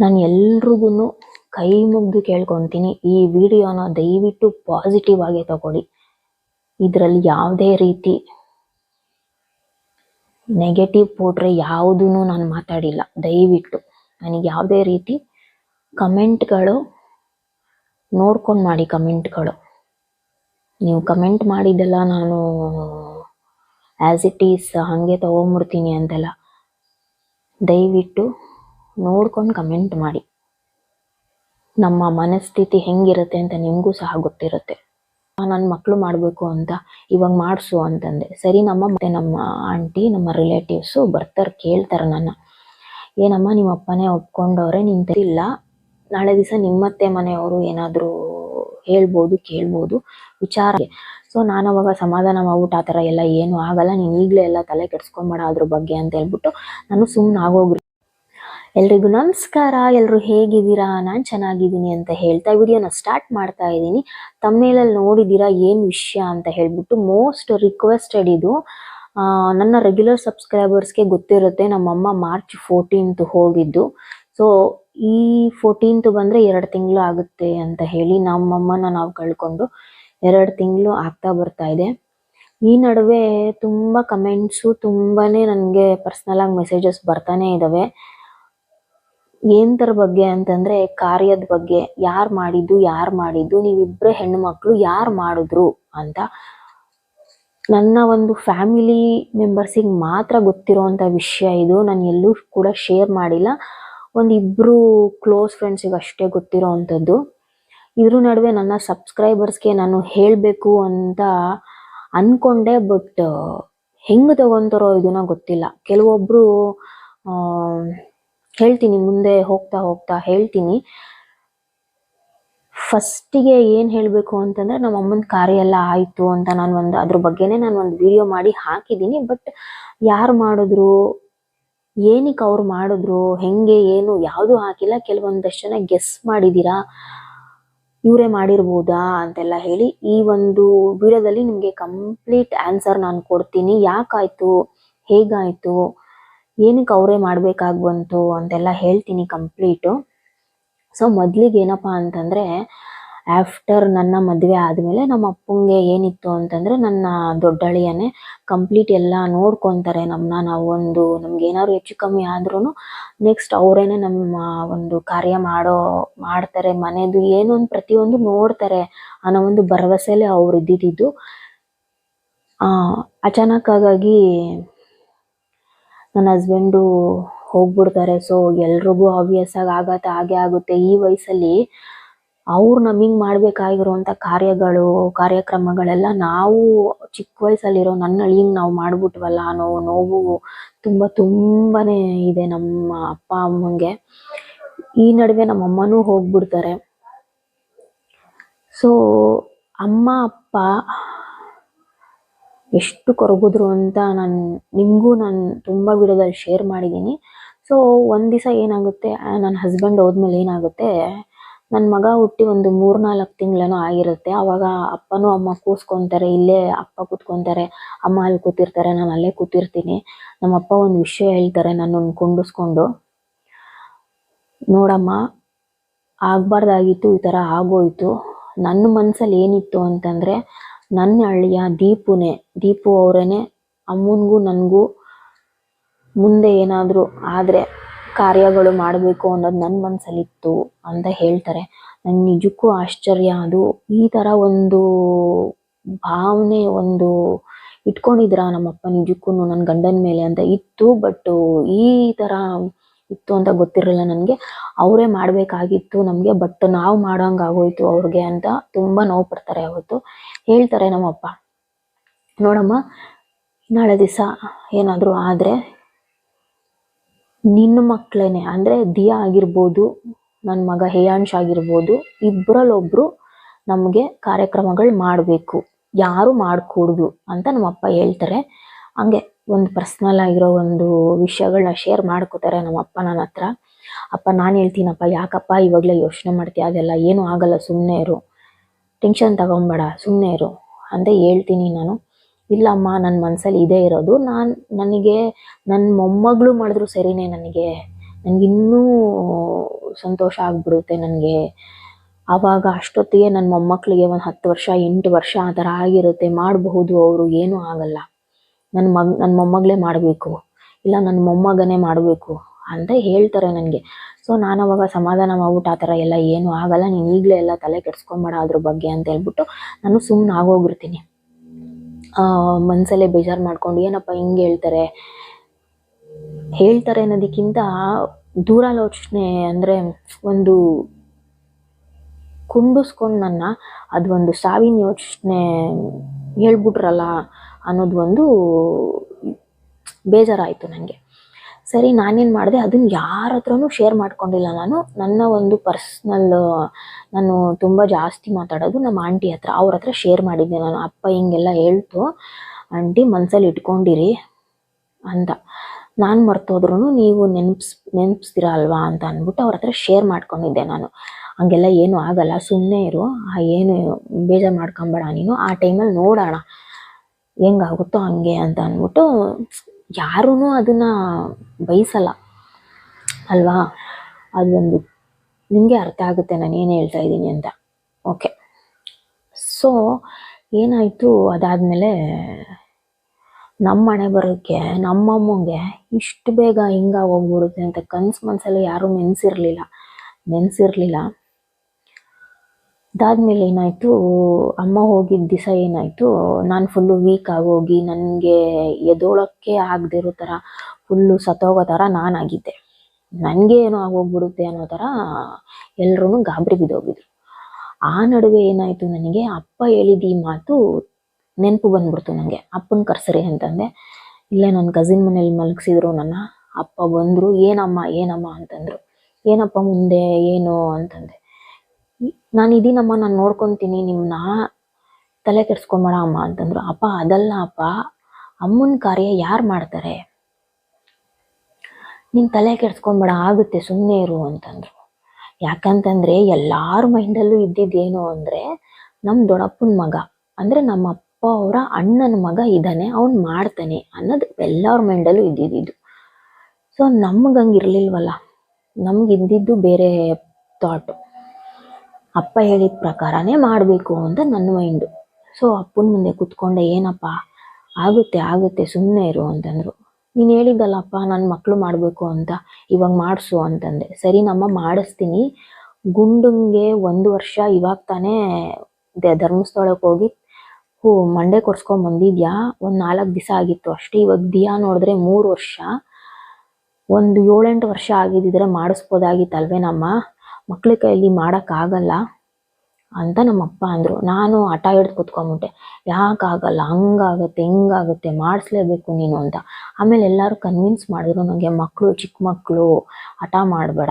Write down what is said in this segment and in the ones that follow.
ನಾನು ಎಲ್ರಿಗೂ ಕೈ ಮುಗ್ದು ಕೇಳ್ಕೊತೀನಿ. ಈ ವಿಡಿಯೋನ ದಯವಿಟ್ಟು ಪಾಸಿಟಿವ್ ಆಗಿ ತಗೊಳ್ಳಿ. ಇದರಲ್ಲಿ ಯಾವುದೇ ರೀತಿ ನೆಗೆಟಿವ್ ಪೋಟ್ರೆ ಯಾವುದೂ ನಾನು ಮಾತಾಡಿಲ್ಲ. ದಯವಿಟ್ಟು. ನನಗೆ ಯಾವುದೇ ರೀತಿ ಕಮೆಂಟ್ಗಳು ನೋಡ್ಕೊಂಡು ಮಾಡಿ ಕಮೆಂಟ್ಗಳು. ನೀವು ಕಮೆಂಟ್ ಮಾಡಿದ್ದೆಲ್ಲ ನಾನು ಆ್ಯಸ್ ಇಟ್ ಈಸ್ ಹಾಗೆ ತೊಗೊಂಬಿಡ್ತೀನಿ ಅಂತೆಲ್ಲ. ದಯವಿಟ್ಟು ನೋಡ್ಕೊಂಡು ಕಮೆಂಟ್ ಮಾಡಿ. ನಮ್ಮ ಮನಸ್ಥಿತಿ ಹೆಂಗಿರುತ್ತೆ ಅಂತ ನಿಮಗೂ ಸಹ ಗೊತ್ತಿರುತ್ತೆ. ನನ್ನ ಮಕ್ಕಳು ಮಾಡಬೇಕು ಅಂತ ಇವಾಗ ಮಾಡಿಸು ಅಂತಂದೆ. ಸರಿ, ನಮ್ಮ ಮತ್ತೆ ನಮ್ಮ ಆಂಟಿ, ನಮ್ಮ ರಿಲೇಟಿವ್ಸು ಬರ್ತಾರೆ, ಕೇಳ್ತಾರೆ ನನ್ನ. ಏನಮ್ಮ, ನಿಮ್ಮ ಅಪ್ಪನೇ ಒಪ್ಕೊಂಡವ್ರೆ ನಿಂತಿಲ್ಲ ನಾಳೆ ದಿವಸ ನಿಮ್ಮತ್ತೆ ಮನೆಯವರು ಏನಾದರೂ ಹೇಳ್ಬೋದು, ಕೇಳ್ಬೋದು, ವಿಚಾರ ಸೊ ನಾನು ಅವಾಗ ಸಮಾಧಾನ ಮಾಡ್ಬಿಟ್ಟು ಆ ಥರ ಎಲ್ಲ ಏನು ಆಗಲ್ಲ. ನೀನು ಈಗಲೇ ಎಲ್ಲ ತಲೆ ಕೆಡ್ಸ್ಕೊಂಬೇಡ ಅದ್ರ ಬಗ್ಗೆ ಅಂತ ಹೇಳ್ಬಿಟ್ಟು ನಾನು ಸುಮ್ಮನೆ ಆಗೋಗ್ರಿ ಎಲ್ರಿಗೂ ನಮಸ್ಕಾರ. ಎಲ್ಲರೂ ಹೇಗಿದ್ದೀರಾ? ನಾನು ಚೆನ್ನಾಗಿದ್ದೀನಿ ಅಂತ ಹೇಳ್ತಾ ವಿಡಿಯೋನ ಸ್ಟಾರ್ಟ್ ಮಾಡ್ತಾ ಇದ್ದೀನಿ. ತಮ್ಮೇಲಲ್ಲಿ ನೋಡಿದ್ದೀರಾ ಏನು ವಿಷಯ ಅಂತ ಹೇಳ್ಬಿಟ್ಟು ಮೋಸ್ಟ್ ರಿಕ್ವೆಸ್ಟೆಡ್ ಇದು. ನನ್ನ ರೆಗ್ಯುಲರ್ ಸಬ್ಸ್ಕ್ರೈಬರ್ಸ್ಗೆ ಗೊತ್ತಿರುತ್ತೆ ನಮ್ಮಮ್ಮ ಮಾರ್ಚ್ ಫೋರ್ಟೀನ್ತ್ ಹೋಗಿದ್ದು. ಸೊ ಈ ಫೋರ್ಟೀನ್ತ್ ಬಂದರೆ ಎರಡು ತಿಂಗಳು ಆಗುತ್ತೆ ಅಂತ ಹೇಳಿ ನಮ್ಮಮ್ಮನ ನಾವು ಕಳ್ಕೊಂಡು ಎರಡು ತಿಂಗಳು ಆಗ್ತಾ ಬರ್ತಾ ಇದೆ. ಈ ನಡುವೆ ತುಂಬ ಕಮೆಂಟ್ಸು ತುಂಬಾನೇ ನನಗೆ ಪರ್ಸ್ನಲ್ ಆಗಿ ಮೆಸೇಜಸ್ ಬರ್ತಾನೆ ಇದ್ದಾವೆ ಏನ್ತರ ಬಗ್ಗೆ ಅಂತಂದ್ರೆ ಕಾರ್ಯದ ಬಗ್ಗೆ ಯಾರು ಮಾಡಿದ್ದು ಯಾರು ಮಾಡಿದ್ದು ನೀವಿಬ್ರೇ ಹೆಣ್ಣು ಮಕ್ಕಳು ಯಾರು ಮಾಡಿದ್ರು ಅಂತ. ನನ್ನ ಒಂದು ಫ್ಯಾಮಿಲಿ ಮೆಂಬರ್ಸಿಗೆ ಮಾತ್ರ ಗೊತ್ತಿರೋವಂಥ ವಿಷಯ ಇದು. ನಾನು ಎಲ್ಲೂ ಕೂಡ ಶೇರ್ ಮಾಡಿಲ್ಲ. ಒಂದಿಬ್ರು ಕ್ಲೋಸ್ ಫ್ರೆಂಡ್ಸಿಗೆ ಅಷ್ಟೇ ಗೊತ್ತಿರೋ ಅಂಥದ್ದು ಇದ್ರ ನಡುವೆ ನನ್ನ ಸಬ್ಸ್ಕ್ರೈಬರ್ಸ್ಗೆ ನಾನು ಹೇಳಬೇಕು ಅಂತ ಅನ್ಕೊಂಡೆ ಬಟ್ ಹೆಂಗೆ ತಗೊಂತಾರೋ ಇದನ್ನ ಗೊತ್ತಿಲ್ಲ. ಕೆಲವೊಬ್ರು ಆ, ಹೇಳ್ತೀನಿ, ಮುಂದೆ ಹೋಗ್ತಾ ಹೋಗ್ತಾ ಹೇಳ್ತೀನಿ. ಫಸ್ಟಿಗೆ ಏನು ಹೇಳಬೇಕು ಅಂತಂದ್ರೆ, ನಮ್ಮ ಅಮ್ಮನ ಕಾರ್ಯ ಎಲ್ಲ ಆಯಿತು ಅಂತ ನಾನು ಒಂದು, ಅದ್ರ ಬಗ್ಗೆನೇ ನಾನು ಒಂದು ವಿಡಿಯೋ ಮಾಡಿ ಹಾಕಿದ್ದೀನಿ. ಬಟ್ ಯಾರು ಮಾಡಿದ್ರು, ಏನಕ್ಕೆ ಅವ್ರು ಮಾಡಿದ್ರು, ಹೆಂಗೆ, ಏನು, ಯಾವುದು ಹಾಕಿಲ್ಲ. ಕೆಲವೊಂದಷ್ಟು ಜನ ಗೆಸ್ ಮಾಡಿದ್ದೀರಾ ಇವರೇ ಮಾಡಿರ್ಬೋದಾ ಅಂತೆಲ್ಲ ಹೇಳಿ ಈ ಒಂದು ವಿಡಿಯೋದಲ್ಲಿ ನಿಮಗೆ ಕಂಪ್ಲೀಟ್ ಆನ್ಸರ್ ನಾನು ಕೊಡ್ತೀನಿ. ಯಾಕಾಯಿತು, ಹೇಗಾಯ್ತು ಏನಕ್ಕೆ ಅವರೇ ಮಾಡ್ಬೇಕಾಗಿ ಬಂತು ಅಂತೆಲ್ಲ ಹೇಳ್ತೀನಿ ಕಂಪ್ಲೀಟು ಸೊ ಮೊದಲಿಗೆ ಏನಪ್ಪ ಅಂತಂದ್ರೆ ಆಫ್ಟರ್ ನನ್ನ ಮದುವೆ ಆದಮೇಲೆ ನಮ್ಮ ಅಪ್ಪಂಗೆ ಏನಿತ್ತು ಅಂತಂದ್ರೆ ನನ್ನ ದೊಡ್ಡಳಿಯನೇ ಕಂಪ್ಲೀಟ್ ಎಲ್ಲ ನೋಡ್ಕೊತಾರೆ ನಮ್ಮನ್ನ ನಾವು ಒಂದು, ನಮ್ಗೆ ಏನಾದ್ರು ಹೆಚ್ಚು ಕಮ್ಮಿ ಆದ್ರೂ ನೆಕ್ಸ್ಟ್ ಅವರೇನೆ ನಮ್ಮ ಒಂದು ಕಾರ್ಯ ಮಾಡೋ, ಮಾಡ್ತಾರೆ. ಮನೆದು ಏನೋ ಒಂದು ಪ್ರತಿಯೊಂದು ನೋಡ್ತಾರೆ ಅನ್ನೋ ಒಂದು ಭರವಸೆಲೆ ಅವ್ರು ಇದ್ದಿದ್ದು ಆ ಅಚಾನಕ್ ಆಗಿ ನನ್ನ ಹಸ್ಬೆಂಡು ಹೋಗ್ಬಿಡ್ತಾರೆ. ಸೊ ಎಲ್ರಿಗೂ ಆಬ್ವಿಯಸ್ ಆಗಿ ಆಗತ್ತೆ ಹಾಗೆ ಆಗುತ್ತೆ. ಈ ವಯಸ್ಸಲ್ಲಿ ಅವ್ರು ನಮಗೆ ಮಾಡ್ಬೇಕಾಗಿರುವಂತ ಕಾರ್ಯಗಳು, ಕಾರ್ಯಕ್ರಮಗಳೆಲ್ಲ ನಾವು ಚಿಕ್ಕ ವಯಸ್ಸಲ್ಲಿರೋ ನನ್ನ ಅಳಿಂಗ್ ನಾವು ಮಾಡ್ಬಿಟ್ವಲ್ಲ, ಅನ್ನೋ ನೋವು ತುಂಬ ತುಂಬಾನೇ ಇದೆ ನಮ್ಮ ಅಪ್ಪ ಅಮ್ಮಂಗೆ. ಈ ನಡುವೆ ನಮ್ಮ ಅಮ್ಮನೂ ಹೋಗ್ಬಿಡ್ತಾರೆ. ಸೊ ಅಮ್ಮ, ಅಪ್ಪ ಎಷ್ಟು ಕೊರಗಿದ್ರು ಅಂತ ನಾನು ನಿಮಗೂ ನಾನು ತುಂಬ ವಿಡಿಯೋದಲ್ಲಿ ಶೇರ್ ಮಾಡಿದ್ದೀನಿ ಸೊ ಒಂದು ದಿವಸ ಏನಾಗುತ್ತೆ ನನ್ನ ಹಸ್ಬೆಂಡ್ ಹೋದ್ಮೇಲೆ ಏನಾಗುತ್ತೆ ನನ್ನ ಮಗ ಹುಟ್ಟಿ ಒಂದು ಮೂರ್ನಾಲ್ಕು ತಿಂಗಳೇನೋ ಆಗಿರುತ್ತೆ. ಆವಾಗ ಅಪ್ಪನೂ ಅಮ್ಮ ಕೂಸ್ಕೊತಾರೆ, ಇಲ್ಲೇ ಅಪ್ಪ ಕೂತ್ಕೊತಾರೆ, ಅಮ್ಮ ಅಲ್ಲಿ ಕೂತಿರ್ತಾರೆ, ನಾನು ಅಲ್ಲೇ ಕೂತಿರ್ತೀನಿ. ನಮ್ಮ ಅಪ್ಪ ಒಂದು ವಿಷಯ ಹೇಳ್ತಾರೆ, ನನ್ನನ್ನು ಕುಂಡಿಸ್ಕೊಂಡು. ನೋಡಮ್ಮ, ಆಗ್ಬಾರ್ದಾಗಿತ್ತು, ಈ ಥರ ಆಗೋಯ್ತು. ನನ್ನ ಮನಸ್ಸಲ್ಲಿ ಏನಿತ್ತು ಅಂತಂದ್ರೆ ನನ್ನ ಹಳ್ಳಿಯ ದೀಪುನೇ. ದೀಪು ಅವರೇನೆ, ಅಮ್ಮನಿಗೂ ನನಗೂ ಮುಂದೆ ಏನಾದರೂ ಆದರೆ ಕಾರ್ಯಗಳು ಮಾಡಬೇಕು ಅನ್ನೋದು ನನ್ನ ಮನಸ್ಸಲ್ಲಿತ್ತು ಅಂತ ಹೇಳ್ತಾರೆ. ನನ್ನ ನಿಜಕ್ಕೂ ಆಶ್ಚರ್ಯ ಅದು. ಈ ಥರ ಒಂದು ಭಾವನೆ ಒಂದು ಇಟ್ಕೊಂಡಿದ್ರ ನಮ್ಮಪ್ಪ ನಿಜಕ್ಕೂ ನನ್ನ ಗಂಡನ ಮೇಲೆ ಅಂತ ಇತ್ತು ಬಟ್ ಈ ಥರ ಇತ್ತು ಅಂತ ಗೊತ್ತಿರಲಿಲ್ಲ ನನಗೆ. ಅವರೇ ಮಾಡಬೇಕಾಗಿತ್ತು ನಮಗೆ ಬಟ್ ನಾವು ಮಾಡೋಂಗೆ ಆಗೋಯ್ತು ಅವ್ರಿಗೆ ಅಂತ ತುಂಬ ನೋವು ಪಡ್ತಾರೆ ಅವತ್ತು ಹೇಳ್ತಾರೆ ನಮ್ಮಪ್ಪ, ನೋಡಮ್ಮ, ನಾಳೆ ದಿವಸ ಏನಾದರೂ ಆದರೆ ನಿನ್ನ ಮಕ್ಕಳೇನೆ ಅಂದರೆ ದಿಯಾ ಆಗಿರ್ಬೋದು ನನ್ನ ಮಗ ಹೇಯಾಂಶ್ ಆಗಿರ್ಬೋದು ಇಬ್ಬರಲ್ಲೊಬ್ರು ನಮಗೆ ಕಾರ್ಯಕ್ರಮಗಳು ಮಾಡಬೇಕು. ಯಾರು ಮಾಡಿಕೊಡ್ದು ಅಂತ ನಮ್ಮಪ್ಪ ಹೇಳ್ತಾರೆ. ಹಂಗೆ ಒಂದು ಪರ್ಸ್ನಲ್ ಆಗಿರೋ ಒಂದು ವಿಷಯಗಳನ್ನ ಶೇರ್ ಮಾಡ್ಕೋತಾರೆ ನಮ್ಮ ಅಪ್ಪ ನನ್ನ ಹತ್ರ. ಅಪ್ಪ, ನಾನು ಹೇಳ್ತೀನಪ್ಪ, ಯಾಕಪ್ಪ ಇವಾಗಲೇ ಯೋಚನೆ ಮಾಡ್ತೀಯ? ಅದೆಲ್ಲ ಏನೂ ಆಗಲ್ಲ ಸುಮ್ಮನೆ ಇರು. ಟೆನ್ಷನ್ ತಗೊಂಬೇಡ ಸುಮ್ಮನೆ ಇರು. ಅಂತ ಹೇಳ್ತೀನಿ ನಾನು. ಇಲ್ಲಮ್ಮ ನನ್ನ ಮನಸ್ಸಲ್ಲಿ ಇದೇ ಇರೋದು. ನಾನು, ನನಗೆ ನನ್ನ ಮೊಮ್ಮಗಳು ಮಾಡಿದ್ರು ಸರಿನೇ ನನಗೆ. ನನಗಿನ್ನೂ ಸಂತೋಷ ಆಗ್ಬಿಡುತ್ತೆ ನನಗೆ. ಆವಾಗ ಅಷ್ಟೊತ್ತಿಗೆ ನನ್ನ ಮೊಮ್ಮಕ್ಕಳಿಗೆ ಒಂದು ಹತ್ತು ವರ್ಷ, ಎಂಟು ವರ್ಷ ಆ ಥರ ಆಗಿರುತ್ತೆ. ಮಾಡಬಹುದು ಅವರು, ಏನೂ ಆಗಲ್ಲ. ನನ್ನ ಮಗ್, ನನ್ನ ಮೊಮ್ಮಗಳೇ ಮಾಡಬೇಕು. ಇಲ್ಲ, ನನ್ನ ಮೊಮ್ಮಗನೇ ಮಾಡಬೇಕು ಅಂತ ಹೇಳ್ತಾರೆ ನನಗೆ. ಸೊ ನಾನು ಅವಾಗ ಸಮಾಧಾನ ಮಾಡ್ಬಿಟ್ಟು ಆ ಥರ ಎಲ್ಲ ಏನೂ ಆಗಲ್ಲ. ನೀನು ಈಗಲೇ ಎಲ್ಲ ತಲೆ ಕೆಡ್ಸ್ಕೊಂಬೇಡ ಅದ್ರ ಬಗ್ಗೆ ಅಂತ ಹೇಳ್ಬಿಟ್ಟು ನಾನು ಸುಮ್ಮನೆ ಆಗೋಗಿರ್ತೀನಿ. ಮನಸಲ್ಲೇ ಬೇಜಾರು ಮಾಡ್ಕೊಂಡು, ಏನಪ್ಪ ಹಿಂಗೆ ಹೇಳ್ತಾರೆ? ಹೇಳ್ತಾರೆ ಅನ್ನೋದಕ್ಕಿಂತ ದೂರಾಲೋಚನೆ ಅಂದರೆ ಒಂದು ಕುಂಡಿಸ್ಕೊಂಡು ನನ್ನ ಅದು ಒಂದು ಸಾವಿನ ಯೋಚನೆ ಹೇಳ್ಬಿಟ್ರಲ್ಲ. ಅನ್ನೋದು ಒಂದು ಬೇಜಾರಾಯಿತು ನನಗೆ ಸರಿ, ನಾನೇನು ಮಾಡಿದೆ ಅದನ್ನ ಯಾರ ಹತ್ರನೂ ಶೇರ್ ಮಾಡ್ಕೊಂಡಿಲ್ಲ ನಾನು. ನನ್ನ ಒಂದು ಪರ್ಸ್ನಲ್, ನಾನು ತುಂಬ ಜಾಸ್ತಿ ಮಾತಾಡೋದು ನಮ್ಮ ಆಂಟಿ ಹತ್ರ. ಅವ್ರ ಹತ್ರ ಶೇರ್ ಮಾಡಿದ್ದೆ ನಾನು. ಅಪ್ಪ ಹಿಂಗೆಲ್ಲ ಹೇಳ್ತು, ಆಂಟಿ, ಮನ್ಸಲ್ಲಿ ಇಟ್ಕೊಂಡಿರಿ ಅಂತ. ನಾನು ಮರ್ತೋದ್ರೂ ನೀವು ನೆನಪಿಸ್, ನೆನಪಿಸ್ತೀರ ಅಲ್ವಾ ಅಂತ ಅಂದ್ಬಿಟ್ಟು ಅವ್ರ ಹತ್ರ ಶೇರ್ ಮಾಡ್ಕೊಂಡಿದ್ದೆ ನಾನು. ಹಂಗೆಲ್ಲ ಏನೂ ಆಗಲ್ಲ. ಸುಮ್ಮನೆ ಇರು. ಏನು ಬೇಜಾರು ಮಾಡ್ಕೊಂಬೇಡ ನೀನು. ಆ ಟೈಮಲ್ಲಿ ನೋಡೋಣ. ಹೆಂಗಾಗುತ್ತೋ ಹಂಗೆ ಅಂತ ಅಂದ್ಬಿಟ್ಟು ಯಾರೂ ಅದನ್ನು ಬಯಸಲ್ಲ. ಅಲ್ವಾ? ಅದೊಂದು ನಿಮಗೆ ಅರ್ಥ ಆಗುತ್ತೆ, ನಾನು ಏನು ಹೇಳ್ತಾ ಇದ್ದೀನಿ ಅಂತ. ಓಕೆ ಸೊ ಏನಾಯಿತು? ಅದಾದಮೇಲೆ ನಮ್ಮ ಮನೆ ಬರೋಕ್ಕೆ ನಮ್ಮಮ್ಮಂಗೆ ಇಷ್ಟು ಬೇಗ ಹಿಂಗಾಗಿ ಹೋಗ್ಬಿಡುತ್ತೆ ಅಂತ ಕನ್ಸು ಮನಸ್ಸಲ್ಲಿ ಯಾರೂ ನೆನೆಸಿರ್ಲಿಲ್ಲ. ನೆನೆಸಿರ್ಲಿಲ್ಲ. ಅದಾದ್ಮೇಲೆ ಏನಾಯಿತು, ಅಮ್ಮ ಹೋಗಿದ್ದ ದಿವಸ ಏನಾಯಿತು, ನಾನು ಫುಲ್ಲು ವೀಕ್ ಆಗೋಗಿ ನನಗೆ ಎದೋಳಕ್ಕೆ ಆಗದೇ ಇರೋ ಥರ ಫುಲ್ಲು ಸತ್ತೋಗೋ ಥರ ನಾನಾಗಿದ್ದೆ. ನನಗೆ ಏನೋ ಆಗೋಗ್ಬಿಡುತ್ತೆ ಅನ್ನೋ ಥರ ಎಲ್ಲರೂ ಗಾಬರಿ ಬಿದ್ದೋಗಿದ್ರು. ಆ ನಡುವೆ ಏನಾಯಿತು ನನಗೆ, ಅಪ್ಪ ಹೇಳಿದ ಈ ಮಾತು ನೆನಪು ಬಂದ್ಬಿಡ್ತು ನನಗೆ ಅಪ್ಪನ ಕರ್ಸರಿ ಅಂತಂದೆ. ಇಲ್ಲ ನನ್ನ ಕಸಿನ್ ಮನೇಲಿ ಮಲಗಿಸಿದ್ರು ನನ್ನ. ಅಪ್ಪ ಬಂದರು, ಏನಮ್ಮ ಏನಮ್ಮ? ಅಂತಂದರು. ಏನಪ್ಪ ಮುಂದೆ, ಏನು? ಅಂತಂದೆ. ನಾನು ಇದೀನಮ್ಮ, ನಾನು ನೋಡ್ಕೊತೀನಿ ನಿಮ್ಮನ್ನ ತಲೆ ಕೆಡ್ಸ್ಕೊಂಬೇಡ ಅಮ್ಮ ಅಂತಂದ್ರು. ಅಪ್ಪ, ಅದಲ್ಲ ಅಪ್ಪ, ಅಮ್ಮನ ಕಾರ್ಯ ಯಾರು ಮಾಡ್ತಾರೆ? ನೀನು ತಲೆ ಕೆಡ್ಸ್ಕೊಂಬೇಡ ಆಗುತ್ತೆ ಸುಮ್ಮನೆ ಇರು ಅಂತಂದ್ರು. ಯಾಕಂತಂದ್ರೆ, ಎಲ್ಲಾರ ಮೈಂಡಲ್ಲೂ ಇದ್ದಿದ್ದೇನು ಅಂದ್ರೆ ನಮ್ಮ ದೊಡ್ಡಪ್ಪನ ಮಗ, ಅಂದ್ರೆ ನಮ್ಮ ಅಪ್ಪ ಅವರ ಅಣ್ಣನ ಮಗ ಇದ್ದಾನೆ ಅವ್ನು ಮಾಡ್ತಾನೆ ಅನ್ನೋದು ಎಲ್ಲರ ಮೈಂಡಲ್ಲೂ ಇದ್ದಿದ್ದು. ಸೊ ನಮ್ಗೆ ಹಂಗಿರ್ಲಿಲ್ವಲ್ಲ ನಮ್ಗೆ ಇದ್ದಿದ್ದು ಬೇರೆ ಥಾಟು ಅಪ್ಪ ಹೇಳಿದ ಪ್ರಕಾರನೇ ಮಾಡಬೇಕು ಅಂತ ನನ್ನ ಮೈಂಡು ಸೊ ಅಪ್ಪನ ಮುಂದೆ ಕೂತ್ಕೊಂಡೆ, ಏನಪ್ಪ, ಆಗುತ್ತೆ ಆಗುತ್ತೆ ಸುಮ್ಮನೆ ಇರು ಅಂತಂದರು. ನೀನು ಹೇಳಿದ್ದಲ್ಲಪ್ಪ ನನ್ನ ಮಕ್ಕಳು ಮಾಡಬೇಕು ಅಂತ, ಇವಾಗ ಮಾಡಿಸು ಅಂತಂದೆ. ಸರಿ, ನಮ್ಮ ಮಾಡಿಸ್ತೀನಿ. ಗುಂಡುಂಗೆ ಒಂದು ವರ್ಷ ಇವಾಗ ತಾನೇ ಧರ್ಮಸ್ಥಳಕ್ಕೆ ಹೋಗಿ, ಹೂ, ಮಂಡೆ ಕೊಡ್ಸ್ಕೊಂಡ್ ಬಂದಿದ್ಯಾ? ಒಂದು ನಾಲ್ಕು ದಿವಸ ಆಗಿತ್ತು ಅಷ್ಟೇ, ಇವಾಗ ದಿಯಾ ನೋಡಿದ್ರೆ ಮೂರು ವರ್ಷ. ಒಂದು ಏಳೆಂಟು ವರ್ಷ ಆಗಿದ್ದಿದ್ರೆ ಮಾಡಿಸ್ಬೋದಾಗಿತ್ತಲ್ವೇನಮ್ಮ? ಮಕ್ಳ ಕೈಯಲ್ಲಿ ಮಾಡೋಕ್ಕಾಗಲ್ಲ ಅಂತ ನಮ್ಮ ಅಪ್ಪ ಅಂದರು. ನಾನು ಹಠ ಹಿಡ್ದು ಕೂತ್ಕೊಂಡ್ಬಿಟ್ಟೆ. ಯಾಕಾಗಲ್ಲ ಹಂಗಾಗುತ್ತೆ, ಹಿಂಗಾಗುತ್ತೆ, ಮಾಡಿಸ್ಲೇಬೇಕು ನೀನು ಅಂತ. ಆಮೇಲೆ ಎಲ್ಲರೂ ಕನ್ವಿನ್ಸ್ ಮಾಡಿದ್ರು ನನಗೆ ಮಕ್ಕಳು ಚಿಕ್ಕ ಮಕ್ಕಳು ಹಠ ಮಾಡಬೇಡ.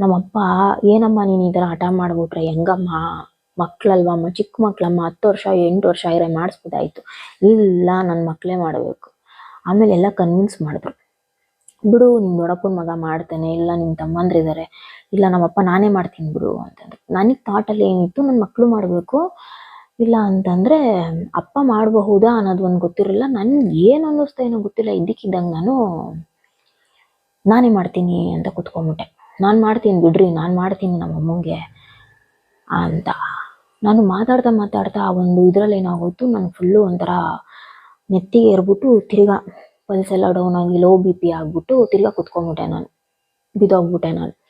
ನಮ್ಮಪ್ಪ ಏನಮ್ಮ ನೀನು ಈ ಥರ ಹಠ ಮಾಡಿಬಿಟ್ರೆ? ಹೆಂಗಮ್ಮ? ಮಕ್ಕಳಲ್ವಮ್ಮ ಚಿಕ್ಕ ಮಕ್ಕಳಮ್ಮ ಹತ್ತು ವರ್ಷ, ಎಂಟು ವರ್ಷ ಇರೋ ಮಾಡಿಸ್ಬೋದಾಯ್ತು. ಇಲ್ಲ ನನ್ನ ಮಕ್ಕಳೇ ಮಾಡಬೇಕು. ಆಮೇಲೆ ಎಲ್ಲ ಕನ್ವಿನ್ಸ್ ಮಾಡಿದ್ರು. ಬಿಡು ನಿಮ್ಮ ದೊಡ್ಡಪ್ಪನ ಮಗ ಮಾಡ್ತಾನೆ, ಇಲ್ಲ ನಿಮ್ಮ ತಮ್ಮಂದ್ರಿದ್ದಾರೆ ಇಲ್ಲ ನಮ್ಮಪ್ಪ ನಾನೇ ಮಾಡ್ತೀನಿ ಬಿಡು ಅಂತಂದ್ರು. ನನಗೆ ಥಾಟಲ್ಲಿ ಏನಿತ್ತು ನನ್ನ ಮಕ್ಕಳು ಮಾಡಬೇಕು, ಇಲ್ಲ ಅಂತಂದರೆ ಅಪ್ಪ ಮಾಡಬಹುದಾ ಅನ್ನೋದು ಒಂದು ಗೊತ್ತಿರಲಿಲ್ಲ ನನ್ಗೆ ಏನು ಅನ್ನಿಸ್ತಾ ಏನೋ ಗೊತ್ತಿಲ್ಲ, ಇದ್ದಕ್ಕಿದ್ದಂಗೆ ನಾನು ನಾನೇ ಮಾಡ್ತೀನಿ ಅಂತ ಕುತ್ಕೊಂಡ್ಬಿಟ್ಟೆ. ನಾನು ಮಾಡ್ತೀನಿ ಬಿಡ್ರಿ, ನಾನು ಮಾಡ್ತೀನಿ ನಮ್ಮ ಅಮ್ಮಂಗೆ ಅಂತ. ನಾನು ಮಾತಾಡ್ತಾ ಮಾತಾಡ್ತಾ ಆ ಒಂದು ಇದರಲ್ಲಿ ಏನಾಗೋಯ್ತು ನಾನು ಫುಲ್ಲು ಒಂಥರ ನೆತ್ತಿಗೆ ಏರ್ಬಿಟ್ಟು ತಿರ್ಗಾ ಪಲ್ಸ್ ಎಲ್ಲ ಡೌನ್ ಆಗಿ ಲೋ ಬಿ ಪಿ ಆಗಿಬಿಟ್ಟು ತಿರ್ಗಾ ಕುತ್ಕೊಂಡ್ಬಿಟ್ಟೆ ನಾನು. ಬಿದ್ದೋಗ್ಬಿಟ್ಟೆ ನಾನು.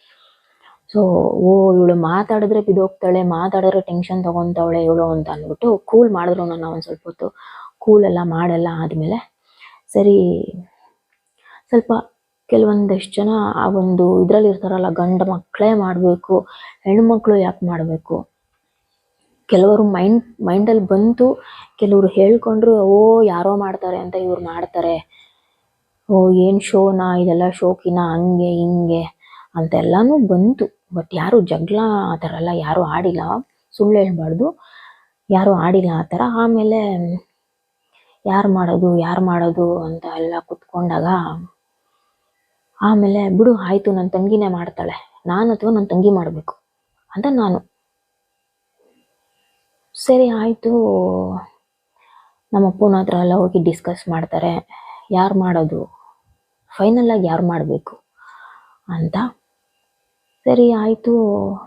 ಸೊ ಓ, ಇವಳು ಮಾತಾಡಿದ್ರೆ ಬಿದೋಗ್ತಾಳೆ ಮಾತಾಡಿದ್ರೆ ಟೆನ್ಷನ್ ತಗೊತಾವಳೆ ಇವಳು ಅಂತ ಅಂದ್ಬಿಟ್ಟು ಕೂಲ್ ಮಾಡಿದ್ರು ನಾನು ಒಂದು ಸ್ವಲ್ಪ ಹೊತ್ತು. ಕೂಲ್ ಎಲ್ಲ ಮಾಡೆಲ್ಲ ಆದಮೇಲೆ ಸರಿ, ಸ್ವಲ್ಪ ಕೆಲವೊಂದಷ್ಟು ಜನ ಆ ಒಂದು ಇದರಲ್ಲಿ ಇರ್ತಾರಲ್ಲ, ಗಂಡ ಮಕ್ಕಳೇ ಮಾಡಬೇಕು, ಹೆಣ್ಮಕ್ಳು ಯಾಕೆ ಮಾಡಬೇಕು? ಕೆಲವರು ಮೈಂಡ್ ಮೈಂಡಲ್ಲಿ ಬಂತು, ಕೆಲವರು ಹೇಳ್ಕೊಂಡ್ರು, ಓ, ಯಾರೋ ಮಾಡ್ತಾರೆ ಅಂತ ಇವ್ರು ಮಾಡ್ತಾರೆ. ಓ, ಏನು ಶೋನಾ ಇದೆಲ್ಲ ಶೋಕಿನ, ಹಂಗೆ, ಹಿಂಗೆ ಅಂತೆಲ್ಲನೂ ಬಂತು. ಬಟ್ ಯಾರು ಜಗಳ ಆ ಥರ ಎಲ್ಲ ಯಾರೂ ಆಡಿಲ್ಲ. ಸುಳ್ಳು ಹೇಳ್ಬಾರ್ದು. ಯಾರೂ ಆಡಿಲ್ಲ ಆ ಥರ. ಆಮೇಲೆ ಯಾರು ಮಾಡೋದು ಯಾರು ಮಾಡೋದು ಅಂತ ಎಲ್ಲ ಕುತ್ಕೊಂಡಾಗ ಆಮೇಲೆ ಬಿಡು, ಆಯಿತು ನನ್ನ ತಂಗಿನೇ ಮಾಡ್ತಾಳೆ. ನಾನು ಅಥವಾ ನನ್ನ ತಂಗಿ ಮಾಡಬೇಕು ಅಂತ ನಾನು. ಸರಿ, ಆಯಿತು. ನಮ್ಮ ಅಪ್ಪನ ಹತ್ರ ಎಲ್ಲ ಹೋಗಿ ಡಿಸ್ಕಸ್ ಮಾಡ್ತಾರೆ. ಯಾರು ಮಾಡೋದು? ಫೈನಲ್ ಆಗಿ ಯಾರು ಮಾಡಬೇಕು? ಅಂತ. ಸರಿ, ಆಯಿತು.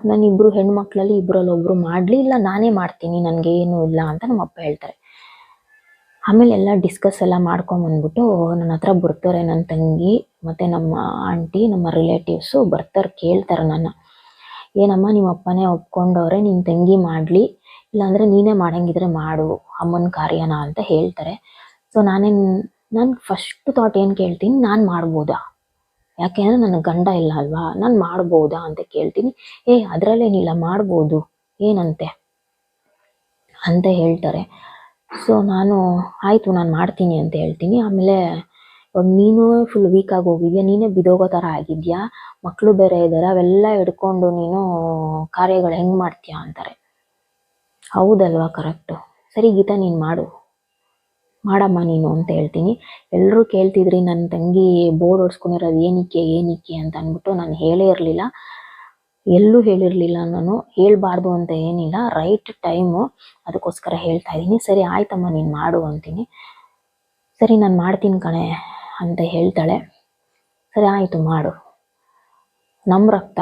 ನಾನು ಇಬ್ಬರು ಹೆಣ್ಮಕ್ಳಲ್ಲಿ ಇಬ್ಬರಲ್ಲಿ ಒಬ್ಬರು ಮಾಡಲಿ ಇಲ್ಲ ನಾನೇ ಮಾಡ್ತೀನಿ, ನನಗೆ ಏನೂ ಇಲ್ಲ ಅಂತ ನಮ್ಮ ಅಪ್ಪ ಹೇಳ್ತಾರೆ. ಆಮೇಲೆ ಎಲ್ಲ ಡಿಸ್ಕಸ್ ಎಲ್ಲ ಮಾಡ್ಕೊಂಬಂದ್ಬಿಟ್ಟು ನನ್ನ ಹತ್ರ ಬರ್ತಾರೆ ನನ್ನ ತಂಗಿ, ಮತ್ತು ನಮ್ಮ ಆಂಟಿ ನಮ್ಮ ರಿಲೇಟಿವ್ಸು ಬರ್ತಾರೆ, ಕೇಳ್ತಾರೆ ನನ್ನ. ಏನಮ್ಮ ನಿಮ್ಮ ಅಪ್ಪನೇ ಒಪ್ಕೊಂಡವ್ರೆ ನಿನ್ನ ತಂಗಿ ಮಾಡಲಿ, ಇಲ್ಲಾಂದರೆ ನೀನೇ ಮಾಡಂಗಿದ್ರೆ ಮಾಡು, ಅಮ್ಮನ ಕಾರ್ಯನ ಅಂತ ಹೇಳ್ತಾರೆ. ಸೊ ನಾನೇನು ನಾನು ಫಸ್ಟ್ ಥಾಟ್ ಏನು ಕೇಳ್ತೀನಿ, ನಾನು ಮಾಡ್ಬೋದಾ? ಯಾಕೆಂದರೆ ನನಗೆ ಗಂಡ ಇಲ್ಲ ಅಲ್ವಾ? ನಾನು ಮಾಡ್ಬೋದಾ ಅಂತ ಕೇಳ್ತೀನಿ. ಏ ಅದರಲ್ಲೇನಿಲ್ಲ ಮಾಡ್ಬೋದು. ಏನಂತೆ? ಅಂತ ಹೇಳ್ತಾರೆ. ಸೊ ನಾನು ಆಯಿತು, ನಾನು ಮಾಡ್ತೀನಿ ಅಂತ ಹೇಳ್ತೀನಿ. ಆಮೇಲೆ, ಇವಾಗ ನೀನು ಫುಲ್ ವೀಕ್ ಆಗಿ ಹೋಗಿದ್ಯಾ? ನೀನೇ ಬಿದೋಗೋ ಥರ ಆಗಿದ್ಯಾ? ಮಕ್ಕಳು ಬೇರೆ ಇದ್ದಾರೆ ಅವೆಲ್ಲ ಹಿಡ್ಕೊಂಡು ನೀನು ಕಾರ್ಯಗಳು ಹೆಂಗೆ ಮಾಡ್ತೀಯಾ ಅಂತಾರೆ. ಹೌದಲ್ವಾ ಕರೆಕ್ಟು ಸರಿ, ಗೀತಾ, ನೀನು ಮಾಡು. ಮಾಡಮ್ಮ ನೀನು ಅಂತ ಹೇಳ್ತೀನಿ. ಎಲ್ಲರೂ ಕೇಳ್ತಿದ್ರಿ ನನ್ನ ತಂಗಿ ಬೋರ್ಡ್ ಹೊಡ್ಸ್ಕೊಂಡಿರೋದು ಏನಕ್ಕೆ ಏನಕ್ಕೆ ಅಂತ ಅಂದ್ಬಿಟ್ಟು ನಾನು ಹೇಳೇ ಇರಲಿಲ್ಲ. ಎಲ್ಲೂ ಹೇಳಿರಲಿಲ್ಲ ನಾನು. ಹೇಳಬಾರ್ದು ಅಂತ ಏನಿಲ್ಲ. ರೈಟ್ ಟೈಮು ಅದಕ್ಕೋಸ್ಕರ ಹೇಳ್ತಾ ಇದ್ದೀನಿ. ಸರಿ, ಆಯ್ತಮ್ಮ, ನೀನು ಮಾಡು ಅಂತೀನಿ. ಸರಿ, ನಾನು ಮಾಡ್ತೀನಿ ಕಣೆ ಅಂತ ಹೇಳ್ತಾಳೆ. ಸರಿ, ಆಯಿತು, ಮಾಡು. ನಮ್ಮ ರಕ್ತ.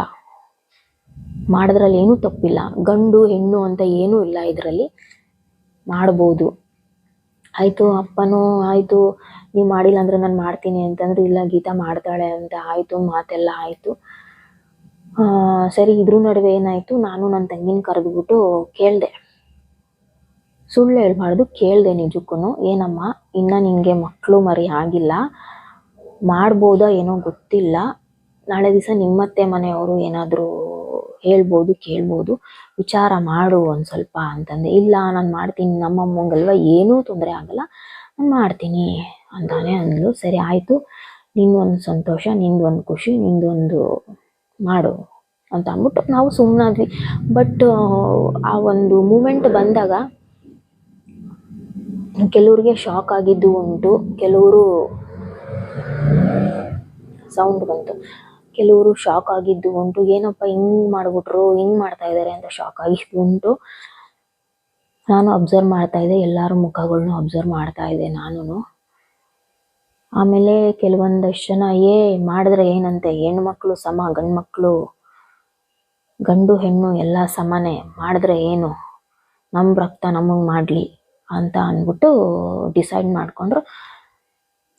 ಮಾಡಿದ್ರಲ್ಲಿ ಏನೂ ತಪ್ಪಿಲ್ಲ. ಗಂಡು, ಹೆಣ್ಣು ಅಂತ ಏನೂ ಇಲ್ಲ ಇದರಲ್ಲಿ. ಮಾಡ್ಬೋದು. ಆಯಿತು ಅಪ್ಪನೂ, ಆಯ್ತು ನೀವು ಮಾಡಿಲ್ಲ ಅಂದ್ರೆ ನಾನು ಮಾಡ್ತೀನಿ ಅಂತಂದ್ರೆ, ಇಲ್ಲ ಗೀತಾ ಮಾಡ್ತಾಳೆ ಅಂತ ಆಯಿತು, ಮಾತೆಲ್ಲ ಆಯಿತು. ಸರಿ, ಇದ್ರ ನಡುವೆ ಏನಾಯ್ತು, ನಾನು ನನ್ನ ತಂಗಿನ ಕರೆದ್ಬಿಟ್ಟು ಕೇಳ್ದೆ. ಸುಳ್ಳು ಹೇಳ್ಬಾರ್ದು, ಕೇಳ್ದೆ ನಿಜಕ್ಕೂ ಏನಮ್ಮ, ಇನ್ನು ನಿನಗೆ ಮಕ್ಕಳು ಮರಿ ಆಗಿಲ್ಲ, ಮಾಡ್ಬೋದಾ ಏನೋ ಗೊತ್ತಿಲ್ಲ, ನಾಳೆ ದಿವಸ ನಿಮ್ಮತ್ತೆ ಮನೆಯವರು ಏನಾದರೂ ಹೇಳ್ಬೋದು, ಕೇಳ್ಬೋದು, ವಿಚಾರ ಮಾಡು ಒಂದು ಸ್ವಲ್ಪ ಅಂತಂದೆ. ಇಲ್ಲ, ನಾನು ಮಾಡ್ತೀನಿ, ನಮ್ಮಮ್ಮಂಗಲ್ವ ಏನೂ ತೊಂದರೆ ಆಗಲ್ಲ, ನಾನು ಮಾಡ್ತೀನಿ ಅಂತಾನೆ ಅಂದ್ಲು. ಸರಿ, ಆಯಿತು. ನಿಂದೊಂದು ಸಂತೋಷ, ನಿಂದೊಂದು ಖುಷಿ, ನಿಂದೊಂದು ಮಾಡು ಅಂತ ಅಂದ್ಬಿಟ್ಟು ನಾವು ಸುಮ್ಮನಾದ್ವಿ ಬಟ್ ಆ ಒಂದು ಮೂಮೆಂಟ್ ಬಂದಾಗ ಕೆಲವ್ರಿಗೆ ಶಾಕ್ ಆಗಿದ್ದು ಉಂಟು. ಕೆಲವರು ಸೌಂಡ್ ಬಂತು. ಕೆಲವರು ಶಾಕ್ ಆಗಿದ್ದು ಉಂಟು. ಏನಪ್ಪ ಹಿಂಗ್ ಮಾಡ್ಬಿಟ್ರು, ಹಿಂಗ್ ಮಾಡ್ತಾ ಇದ್ದಾರೆ ಅಂತ ಶಾಕ್ ಆಗಿದ್ದು ಉಂಟು. ನಾನು ಅಬ್ಸರ್ವ್ ಮಾಡ್ತಾ ಇದ್ದೆ, ಎಲ್ಲರ ಮುಖಗಳನ್ನು ಅಬ್ಸರ್ವ್ ಮಾಡ್ತಾ ಇದ್ದೆ ನಾನು ಆಮೇಲೆ ಕೆಲವೊಂದಷ್ಟು ಜನ, ಏ, ಮಾಡಿದ್ರೆ ಏನಂತೆ? ಹೆಣ್ಮಕ್ಳು ಸಮ ಗಂಡು ಮಕ್ಕಳು ಗಂಡು ಹೆಣ್ಣು ಎಲ್ಲ ಸಮನೇ, ಮಾಡಿದ್ರೆ ಏನು? ನಮ್ಮ ರಕ್ತ ನಮಗೆ ಮಾಡಲಿ ಅಂತ ಅಂದ್ಬಿಟ್ಟು ಡಿಸೈಡ್ ಮಾಡಿಕೊಂಡ್ರು.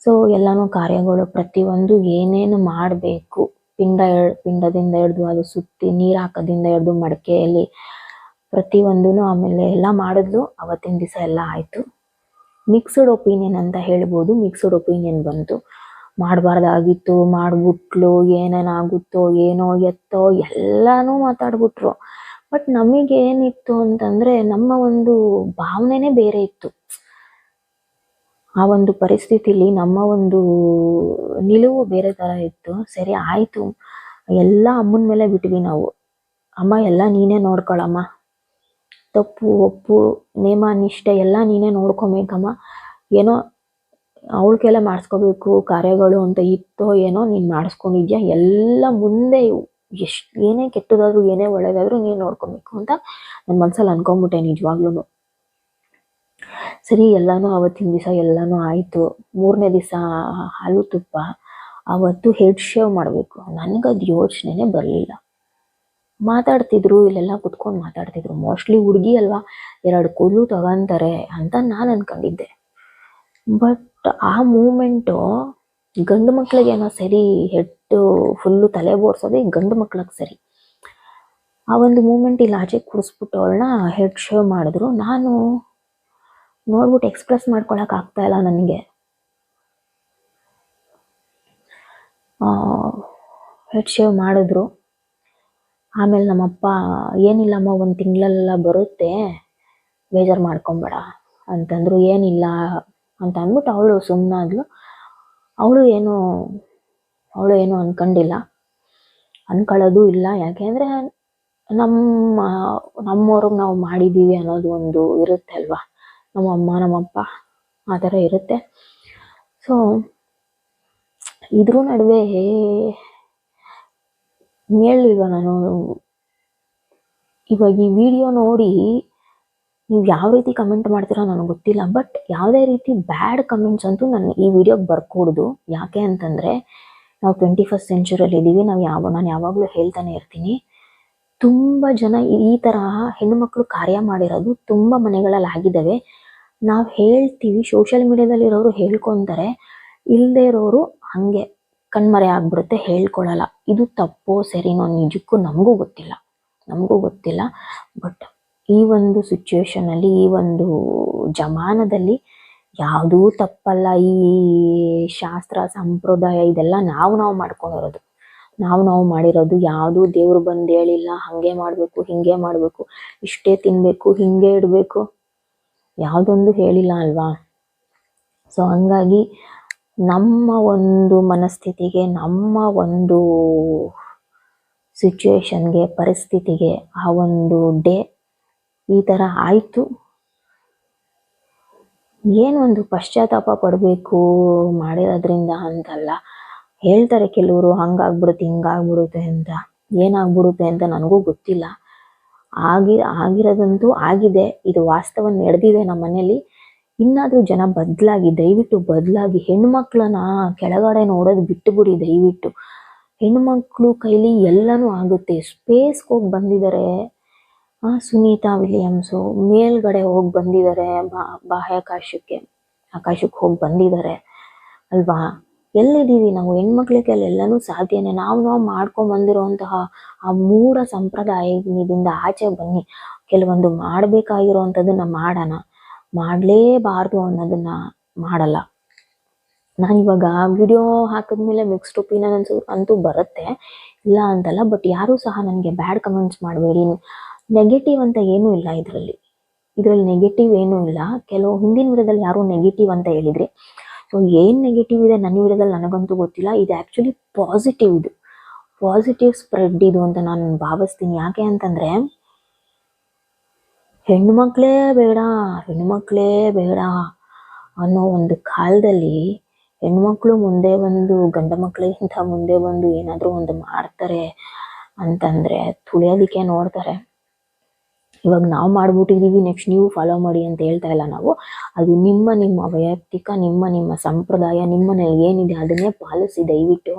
ಸೊ ಎಲ್ಲನೂ ಕಾರ್ಯಗಳು ಪ್ರತಿಯೊಂದು ಏನೇನು ಮಾಡಬೇಕು ಪಿಂಡ ಪಿಂಡದಿಂದ ಹಿಡ್ದು ಅದು ಸುತ್ತಿ ನೀರು ಹಾಕೋದಿಂದ ಹಿಡ್ದು ಮಡಕೆಯಲ್ಲಿ ಪ್ರತಿಯೊಂದೂ ಆಮೇಲೆ ಎಲ್ಲ ಮಾಡಿದ್ಲು. ಅವತ್ತಿನ ದಿವಸ ಎಲ್ಲ ಆಯಿತು. ಮಿಕ್ಸ್ಡ್ ಒಪಿನಿಯನ್ ಅಂತ ಹೇಳ್ಬೋದು. ಮಿಕ್ಸ್ಡ್ ಒಪಿನಿಯನ್ ಬಂತು. ಮಾಡಬಾರ್ದಾಗಿತ್ತು, ಮಾಡಿಬಿಟ್ಲು, ಏನೇನಾಗುತ್ತೋ, ಏನೋ ಎತ್ತೋ, ಎಲ್ಲನೂ ಮಾತಾಡ್ಬಿಟ್ರು. ಬಟ್ ನಮಗೇನಿತ್ತು ಅಂತಂದರೆ ನಮ್ಮ ಒಂದು ಭಾವನೆನೇ ಬೇರೆ ಇತ್ತು. ಆ ಒಂದು ಪರಿಸ್ಥಿತಿಲಿ ನಮ್ಮ ಒಂದು ನಿಲುವು ಬೇರೆ ಥರ ಇತ್ತು. ಸರಿ, ಆಯಿತು. ಎಲ್ಲ ಅಮ್ಮನ ಮೇಲೆ ಬಿಟ್ವಿ ನಾವು. ಅಮ್ಮ, ಎಲ್ಲ ನೀನೇ ನೋಡ್ಕೊಳಮ್ಮ. ತಪ್ಪು, ಒಪ್ಪು, ನೇಮ, ನಿಷ್ಠೆ ಎಲ್ಲ ನೀನೇ ನೋಡ್ಕೊಬೇಕಮ್ಮ. ಏನೋ ಅವಳ ಕೈಲೇ ಮಾಡಿಸ್ಕೋಬೇಕು, ಕಾರ್ಯಗಳು ಅಂತ ಇತ್ತೋ ಏನೋ ನೀನು ಮಾಡಿಸ್ಕೊಂಡಿದ್ಯಾ? ಎಲ್ಲ ಮುಂದೆ ಎಷ್ಟು, ಏನೇ ಕೆಟ್ಟದಾದ್ರೂ, ಏನೇ ಒಳ್ಳೇದಾದ್ರೂ ನೀನು ನೋಡ್ಕೊಬೇಕು ಅಂತ ನನ್ನ ಮನ್ಸಲ್ಲಿ ಅನ್ಕೊಂಬಿಟ್ಟೆ ನಿಜವಾಗ್ಲೂ ಸರಿ, ಎಲ್ಲನೂ ಅವತ್ತಿನ ದಿವಸ ಎಲ್ಲನೂ ಆಯಿತು. ಮೂರನೇ ದಿವಸ ಹಾಲು ತುಪ್ಪ ಅವತ್ತು ಹೆಡ್ ಶೇವ್ ಮಾಡಬೇಕು. ನನಗದು ಯೋಚನೆನೇ ಬರಲಿಲ್ಲ. ಮಾತಾಡ್ತಿದ್ರು, ಇಲ್ಲೆಲ್ಲ ಕುತ್ಕೊಂಡು ಮಾತಾಡ್ತಿದ್ರು. ಮೋಸ್ಟ್ಲಿ ಹುಡುಗಿ ಅಲ್ವಾ? ಎರಡು ಕೂದಲು ತಗೊಂತಾರೆ ಅಂತ ನಾನು ಅನ್ಕೊಂಡಿದ್ದೆ. ಬಟ್ ಆ ಮೂಮೆಂಟು ಗಂಡು ಮಕ್ಳಿಗೇನೋ ಸರಿ ಹೆಡ್ಡು ಫುಲ್ಲು ತಲೆ ಬೋರ್ಸೋದೇ ಗಂಡು ಮಕ್ಳಿಗೆ ಸರಿ. ಆ ಒಂದು ಮೂಮೆಂಟ್ ಇಲ್ಲಿ ಆಚೆ ಕುಡಿಸ್ಬಿಟ್ಟು ಅವಳನ್ನ ಹೆಡ್ ಶೇವ್ ಮಾಡಿದ್ರು. ನಾನು ನೋಡ್ಬಿಟ್ಟು ಎಕ್ಸ್ಪ್ರೆಸ್ ಮಾಡ್ಕೊಳಕ್ ಆಗ್ತಾ ಇಲ್ಲ ನನಗೆ. ಹೆಡ್ ಶೇವ್ ಮಾಡಿದ್ರು. ಆಮೇಲೆ ನಮ್ಮಪ್ಪ, ಏನಿಲ್ಲಮ್ಮ, ಒಂದು ತಿಂಗಳಲ್ಲೆಲ್ಲ ಬರುತ್ತೆ. ಬೇಜಾರು ಮಾಡ್ಕೊಂಬೇಡ. ಅಂತಂದ್ರು, ಏನಿಲ್ಲ. ಅಂತ ಅಂದ್ಬಿಟ್ಟು ಅವಳು ಸುಮ್ಮನಾದ್ಲು ಅವಳು ಏನು ಅವಳು ಏನು ಅನ್ಕೊಂಡಿಲ್ಲ. ಅನ್ಕೊಳ್ಳೋದು ಇಲ್ಲ. ಯಾಕೆಂದರೆ ನಮ್ಮ ನಮ್ಮವ್ರಿಗೆ ನಾವು ಮಾಡಿದ್ದೀವಿ ಅನ್ನೋದು ಒಂದು ಇರುತ್ತೆ ಅಲ್ವಾ? ನಮ್ಮ ಅಮ್ಮ ನಮ್ಮಪ್ಪ ಆ ಥರ ಇರುತ್ತೆ. ಸೊ ಇದ್ರ ನಡುವೆ ಹೇಳಿಲ್ವ ನಾನು? ಇವಾಗ ಈ ವಿಡಿಯೋ ನೋಡಿ ನೀವು ಯಾವ ರೀತಿ ಕಮೆಂಟ್ ಮಾಡ್ತೀರೋ ನನಗೆ ಗೊತ್ತಿಲ್ಲ ಬಟ್ ಯಾವುದೇ ರೀತಿ ಬ್ಯಾಡ್ ಕಮೆಂಟ್ಸ್ ಅಂತೂ ನಾನು ಈ ವಿಡಿಯೋಗೆ ಬರ್ಕೂಡ್ದು. ಯಾಕೆ ಅಂತಂದರೆ, ನಾವು ಟ್ವೆಂಟಿ ಫಸ್ಟ್ ಸೆಂಚುರಿಯಲ್ಲಿ ಇದ್ದೀವಿ ನಾವು ಯಾವ, ನಾನು ಯಾವಾಗಲೂ ಹೇಳ್ತಾನೆ ಇರ್ತೀನಿ. ತುಂಬ ಜನ ಈ- ತರಹ ಥರ ಹೆಣ್ಣುಮಕ್ಳು ಕಾರ್ಯ ಮಾಡಿರೋದು ತುಂಬ ಮನೆಗಳಲ್ಲಿ ಆಗಿದ್ದಾವೆ. ನಾವು ಹೇಳ್ತೀವಿ ಸೋಷಿಯಲ್ ಮೀಡಿಯಾದಲ್ಲಿರೋರು ಹೇಳ್ಕೊತಾರೆ ಇಲ್ಲದೆ ಇರೋರು ಹಾಗೆ ಕಣ್ಮರೆ ಆಗ್ಬಿಡುತ್ತೆ, ಹೇಳ್ಕೊಳಲ್ಲ. ಇದು ತಪ್ಪೋ, ಸರಿನೋ ನಿಜಕ್ಕೂ ನಮಗೂ ಗೊತ್ತಿಲ್ಲ. ನಮಗೂ ಗೊತ್ತಿಲ್ಲ. ಬಟ್ ಈ ಒಂದು ಸಿಚುವೇಶನಲ್ಲಿ ಈ ಒಂದು ಜಮಾನದಲ್ಲಿ ಯಾವುದೂ ತಪ್ಪಲ್ಲ. ಈ ಶಾಸ್ತ್ರ, ಸಂಪ್ರದಾಯ ಇದೆಲ್ಲ ನಾವು ನಾವು ಮಾಡ್ಕೊಂಡಿರೋದು. ನಾವು ನಾವು ಮಾಡಿರೋದು ಯಾವುದೂ ದೇವ್ರು ಬಂದು ಹೇಳಿಲ್ಲ, ಹಾಗೆ ಮಾಡಬೇಕು, ಹಿಂಗೆ ಮಾಡಬೇಕು, ಇಷ್ಟೇ ತಿನ್ನಬೇಕು ಹಿಂಗೆ ಇಡಬೇಕು. ಯಾವುದೊಂದು ಹೇಳಿಲ್ಲ ಅಲ್ವಾ? ಸೊ ಹಂಗಾಗಿ ನಮ್ಮ ಒಂದು ಮನಸ್ಥಿತಿಗೆ, ನಮ್ಮ ಒಂದು ಸಿಚುವೇಶನ್ಗೆ ಪರಿಸ್ಥಿತಿಗೆ ಆ ಒಂದು ಡೇ ಈ ಥರ ಆಯಿತು. ಏನೊಂದು ಪಶ್ಚಾತ್ತಾಪ ಪಡಬೇಕು ಮಾಡಿರೋದ್ರಿಂದ ಅಂತಲ್ಲ. ಹೇಳ್ತಾರೆ ಕೆಲವರು, ಹಂಗಾಗ್ಬಿಡುತ್ತೆ, ಹಿಂಗಾಗ್ಬಿಡುತ್ತೆ ಅಂತ. ಏನಾಗ್ಬಿಡುತ್ತೆ ಅಂತ ನನಗೂ ಗೊತ್ತಿಲ್ಲ. ಆಗಿ, ಆಗಿರೋದಂತೂ ಆಗಿದೆ. ಇದು ವಾಸ್ತವ ನಡೆದಿದೆ ನಮ್ಮ ಮನೇಲಿ ಇನ್ನಾದರೂ ಜನ ಬದಲಾಗಿ, ದಯವಿಟ್ಟು ಬದಲಾಗಿ ಹೆಣ್ಮಕ್ಳನ್ನ ಕೆಳಗಡೆ ನೋಡೋದು ಬಿಟ್ಟುಬಿಡಿ ದಯವಿಟ್ಟು. ಹೆಣ್ಮಕ್ಳು ಕೈಲಿ ಎಲ್ಲನೂ ಆಗುತ್ತೆ. ಸ್ಪೇಸ್ಗೆ ಹೋಗಿ ಬಂದಿದ್ದಾರೆ ಸುನೀತಾ ವಿಲಿಯಮ್ಸು. ಮೇಲ್ಗಡೆ ಹೋಗಿ ಬಂದಿದ್ದಾರೆ ಬಾಹ್ಯಾಕಾಶಕ್ಕೆ, ಆಕಾಶಕ್ಕೆ ಹೋಗಿ ಬಂದಿದ್ದಾರೆ ಅಲ್ವಾ? ಎಲ್ಲಿದ್ದೀವಿ? ನಾವು ಹೆಣ್ಮಕ್ಳಿಗೆ ಎಲ್ಲನೂ ಸಾಧ್ಯನೇ. ನಾವು ನಾವು ಮಾಡ್ಕೊಂಡ್ ಬಂದಿರುವಂತಹ ಆ ಮೂಢ ಸಂಪ್ರದಾಯದಿಂದ ಆಚೆ ಬನ್ನಿ. ಕೆಲವೊಂದು ಮಾಡಬೇಕಾಗಿರೋವಂಥದ್ದನ್ನ ಮಾಡೋಣ. ಮಾಡಲೇಬಾರ್ದು ಅನ್ನೋದನ್ನ ಮಾಡಲ್ಲ. ನಾನು ಇವಾಗ ವಿಡಿಯೋ ಹಾಕಿದ್ಮೇಲೆ ಮಿಕ್ಸ್ಡ್ ಒಪಿನಿಯನ್ ಅನ್ಸು, ಅಂತೂ ಬರುತ್ತೆ. ಇಲ್ಲ ಅಂತಲ್ಲ ಬಟ್ ಯಾರೂ ಸಹ ನನಗೆ ಬ್ಯಾಡ್ ಕಮೆಂಟ್ಸ್ ಮಾಡಬೇಡಿ. ನೆಗೆಟಿವ್ ಅಂತ ಏನೂ ಇಲ್ಲ ಇದರಲ್ಲಿ. ಇದರಲ್ಲಿ ನೆಗೆಟಿವ್ ಏನೂ ಇಲ್ಲ. ಕೆಲವು ಹಿಂದಿನ ವಿಧದಲ್ಲಿ ಯಾರು ನೆಗೆಟಿವ್ ಅಂತ ಹೇಳಿದ್ರಿ ಸೊ ಏನು ನೆಗೆಟಿವ್ ಇದೆ ನನ್ನ ವಿಡಿಯೋದಲ್ಲಿ ನನಗಂತೂ ಗೊತ್ತಿಲ್ಲ. ಇದು ಆ್ಯಕ್ಚುಲಿ ಪಾಸಿಟಿವ್ ಇದು. ಪಾಸಿಟಿವ್ ಸ್ಪ್ರೆಡ್ ಇದು ಅಂತ ನಾನು ಭಾವಿಸ್ತೀನಿ. ಯಾಕೆ ಅಂತಂದರೆ ಮಕ್ಕಳೇ ಬೇಡ ಹೆಣ್ಮಕ್ಳೇ ಬೇಡ ಅನ್ನೋ ಒಂದು ಕಾಲದಲ್ಲಿ ಹೆಣ್ಮಕ್ಳು ಮುಂದೆ ಬಂದು, ಗಂಡ ಮಕ್ಳಿಗಿಂತ ಮುಂದೆ ಬಂದು ಏನಾದರೂ ಒಂದು ಮಾಡ್ತಾರೆ ಅಂತಂದರೆ, ತುಳಿಯೋದಕ್ಕೆ ನೋಡ್ತಾರೆ. ಇವಾಗ ನಾವು ಮಾಡ್ಬಿಟ್ಟಿದೀವಿ ನೆಕ್ಸ್ಟ್ ನೀವು ಫಾಲೋ ಮಾಡಿ ಅಂತ ಹೇಳ್ತಾ ಇಲ್ಲ ನಾವು. ಅದು ನಿಮ್ಮ ನಿಮ್ಮ ವೈಯಕ್ತಿಕ, ನಿಮ್ಮ ನಿಮ್ಮ ಸಂಪ್ರದಾಯ ನಿಮ್ಮನೇಲಿ ಏನಿದೆ ಅದನ್ನೇ ಪಾಲಿಸಿ ದಯವಿಟ್ಟು.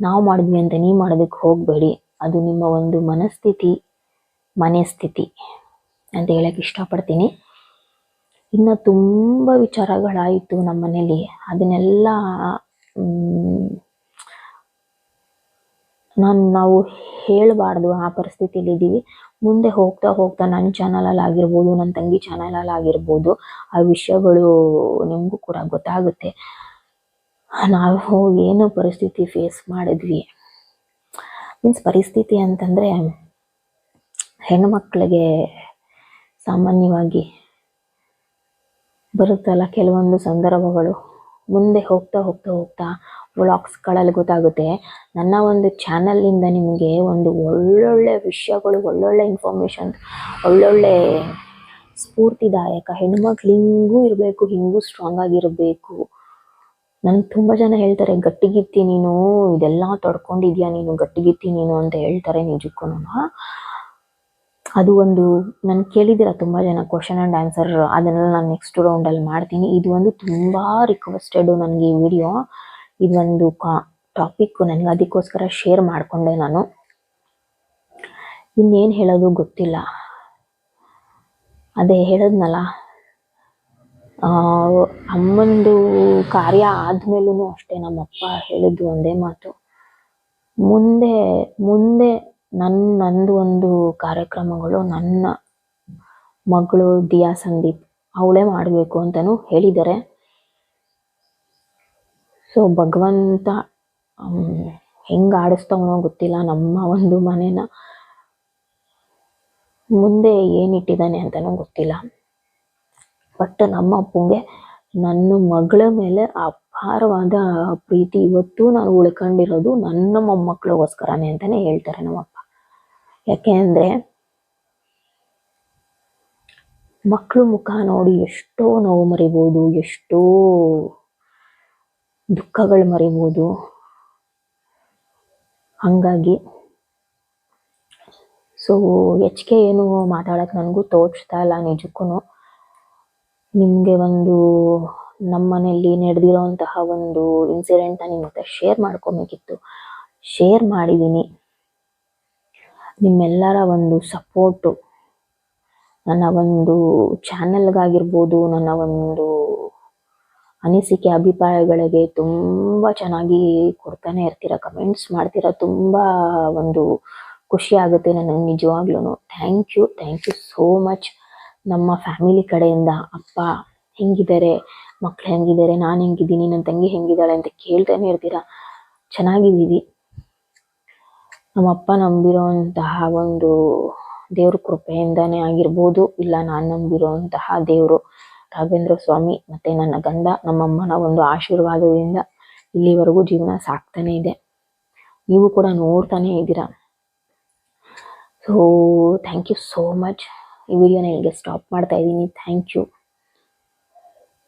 ನಾವು ಮಾಡಿದ್ವಿ ಅಂತ ನೀವು ಮಾಡೋದಕ್ಕೆ ಹೋಗಬೇಡಿ. ಅದು ನಿಮ್ಮ ಒಂದು ಮನಸ್ಥಿತಿ, ಮನೆ ಸ್ಥಿತಿ ಅಂತ ಹೇಳಕ್ಕೆ ಇಷ್ಟಪಡ್ತೀನಿ. ಇನ್ನು ತುಂಬ ವಿಚಾರಗಳಾಯಿತು ನಮ್ಮ ಮನೇಲಿ ಅದನ್ನೆಲ್ಲ ನಾನು ನಾವು ಹೇಳಬಾರ್ದು ಆ ಪರಿಸ್ಥಿತಿಯಲ್ಲಿ ಇದ್ದೀವಿ ಮುಂದೆ ಹೋಗ್ತಾ ಹೋಗ್ತಾ ನನ್ನ ಚಾನಲಲ್ಲಿ ಆಗಿರ್ಬೋದು ನನ್ನ ತಂಗಿ ಚಾನಲಲ್ಲಿ ಆಗಿರ್ಬೋದು, ಆ ವಿಷಯಗಳು ನಿಮಗೂ ಕೂಡ ಗೊತ್ತಾಗುತ್ತೆ. ನಾವು ಏನು ಪರಿಸ್ಥಿತಿ ಫೇಸ್ ಮಾಡಿದ್ವಿ. ಮೀನ್ಸ್ ಪರಿಸ್ಥಿತಿ ಅಂತಂದರೆ ಹೆಣ್ಮಕ್ಳಿಗೆ ಸಾಮಾನ್ಯವಾಗಿ ಬರುತ್ತಲ್ಲ ಕೆಲವೊಂದು ಸಂದರ್ಭಗಳು. ಮುಂದೆ ಹೋಗ್ತಾ ಹೋಗ್ತಾ ಹೋಗ್ತಾ ವ್ಲಾಗ್ಸ್ಗಳಲ್ಲಿ ಗೊತ್ತಾಗುತ್ತೆ. ನನ್ನ ಒಂದು ಚಾನಲಿಂದ ನಿಮಗೆ ಒಂದು ಒಳ್ಳೊಳ್ಳೆ ವಿಷಯಗಳು, ಒಳ್ಳೊಳ್ಳೆ ಇನ್ಫಾರ್ಮೇಷನ್, ಒಳ್ಳೊಳ್ಳೆ ಸ್ಫೂರ್ತಿದಾಯಕ ಹೆಣ್ಮಕ್ಳು ಹಿಂಗೂ ಇರಬೇಕು, ಹಿಂಗೂ ಸ್ಟ್ರಾಂಗ್ ಆಗಿರಬೇಕು. ನನಗೆ ತುಂಬ ಜನ ಹೇಳ್ತಾರೆ, ಗಟ್ಟಿಗಿತ್ತಿ ನೀನು, ಇದೆಲ್ಲ ತೊಡ್ಕೊಂಡಿದ್ಯಾ ನೀನು, ಗಟ್ಟಿಗಿತ್ತಿ ನೀನು ಅಂತ ಹೇಳ್ತಾರೆ ನಿಜಕ್ಕೂ ಅದು ಒಂದು, ನಾನು ಕೇಳಿದ್ದೀರ ತುಂಬ ಜನ ಕ್ವಶನ್ ಆ್ಯಂಡ್ ಆನ್ಸರ್ ಅದನ್ನೆಲ್ಲ ನಾನು ನೆಕ್ಸ್ಟ್ ರೌಂಡಲ್ಲಿ ಮಾಡ್ತೀನಿ. ಇದು ಒಂದು ತುಂಬ ರಿಕ್ವೆಸ್ಟೆಡು ನನಗೆ ಈ ವಿಡಿಯೋ ಇದೊಂದು ಕಾ ಟಾಪಿಕ್ ನನಗೆ ಅದಕ್ಕೋಸ್ಕರ ಶೇರ್ ಮಾಡಿಕೊಂಡೆ ನಾನು. ಇನ್ನೇನು ಹೇಳೋದು ಗೊತ್ತಿಲ್ಲ. ಅದೇ ಹೇಳದ್ನಲ್ಲ ಅಮ್ಮಂದು ಕಾರ್ಯ ಆದ್ಮೇಲೂ ಅಷ್ಟೇ, ನಮ್ಮಪ್ಪ ಹೇಳಿದ್ದು ಒಂದೇ ಮಾತು. ಮುಂದೆ ಮುಂದೆ ನನ್ನ ನಂದು ಒಂದು ಕಾರ್ಯಕ್ರಮಗಳು, ನನ್ನ ಮಗಳು ದಿಯಾ ಸಂದೀಪ್, ಅವಳೇ ಮಾಡಬೇಕು ಅಂತಲೂ ಹೇಳಿದ್ದಾರೆ. ಸೊ ಭಗವಂತ ಹೆಂಗೆ ಆಡಿಸ್ತವನೋ ಗೊತ್ತಿಲ್ಲ. ನಮ್ಮ ಒಂದು ಮನೇನ ಮುಂದೆ ಏನಿಟ್ಟಿದ್ದಾನೆ ಅಂತಲೂ ಗೊತ್ತಿಲ್ಲ. ಬಟ್ ನಮ್ಮ ಅಪ್ಪಂಗೆ ನನ್ನ ಮಗಳ ಮೇಲೆ ಅಪಾರವಾದ ಪ್ರೀತಿ. ಇವತ್ತು ನಾನು ಉಳ್ಕೊಂಡಿರೋದು ನನ್ನ ಮೊಮ್ಮಕ್ಕಳಿಗೋಸ್ಕರನೇ ಅಂತಲೇ ಹೇಳ್ತಾರೆ ನಮ್ಮಪ್ಪ ಯಾಕೆ ಅಂದರೆ ಮಕ್ಕಳು ಮುಖ ನೋಡಿ ಎಷ್ಟೋ ನೋವು ಮರಿಬೋದು, ಎಷ್ಟೋ ದುಃಖಗಳು ಮರಿಬೋದು. ಹಾಗಾಗಿ ಸೊ ಹೆಚ್ಚಿಗೆ ಏನು ಮಾತಾಡೋಕೆ ನನಗೂ ತೋರಿಸ್ತಾ ಇಲ್ಲ ನಿಜಕ್ಕೂ ನಿಮಗೆ ಒಂದು ನಮ್ಮ ಮನೆಯಲ್ಲಿ ನಡೆದಿರೋಂತಹ ಒಂದು ಇನ್ಸಿಡೆಂಟ್ನ ನಿಮ್ಮ ಹತ್ರ ಶೇರ್ ಮಾಡ್ಕೊಬೇಕಿತ್ತು. ಶೇರ್ ಮಾಡಿದ್ದೀನಿ ನಿಮ್ಮೆಲ್ಲರ ಒಂದು ಸಪೋರ್ಟು ನನ್ನ ಒಂದು ಚಾನೆಲ್ಗಾಗಿರ್ಬೋದು ನನ್ನ ಒಂದು ಅನಿಸಿಕೆ, ಅಭಿಪ್ರಾಯಗಳಿಗೆ ತುಂಬ ಚೆನ್ನಾಗಿ ಕೊಡ್ತಾನೆ ಇರ್ತೀರ ಕಮೆಂಟ್ಸ್ ಮಾಡ್ತೀರ, ತುಂಬ ಒಂದು ಖುಷಿ ಆಗುತ್ತೆ ನನಗೆ ನಿಜವಾಗ್ಲೂ thank you thank you so much ನಮ್ಮ ಫ್ಯಾಮಿಲಿ ಕಡೆಯಿಂದ ಅಪ್ಪ ಹೆಂಗಿದ್ದಾರೆ, ಮಕ್ಳು ಹೆಂಗಿದ್ದಾರೆ, ನಾನು ಹೆಂಗಿದ್ದೀನಿ ನನ್ನ ತಂಗಿ ಹೆಂಗಿದ್ದಾಳೆ ಅಂತ ಕೇಳ್ತಾನೆ ಇರ್ತೀರಾ. ಚೆನ್ನಾಗಿದ್ದೀವಿ. ನಮ್ಮಪ್ಪ ನಂಬಿರೋಂತಹ ಒಂದು ದೇವ್ರ ಕೃಪೆಯಿಂದಾನೇ ಆಗಿರ್ಬೋದು, ಇಲ್ಲ ನಾನು ನಂಬಿರೋಂತಹ ದೇವರು. ರಾಘವೇಂದ್ರ ಸ್ವಾಮಿ ಮತ್ತೆ ನನ್ನ ಗಂಡ ನಮ್ಮಮ್ಮನ ಒಂದು ಆಶೀರ್ವಾದದಿಂದ ಇಲ್ಲಿವರೆಗೂ ಜೀವನ ಸಾಕ್ತಾನೆ ಇದೆ. ನೀವು ಕೂಡ ನೋಡ್ತಾನೆ ಇದ್ದೀರಾ? So thank you so much ಈ ವಿಡಿಯೋನ ಇಲ್ಲಿಗೆ ಸ್ಟಾಪ್ ಮಾಡ್ತಾ ಇದ್ದೀನಿ. Thank you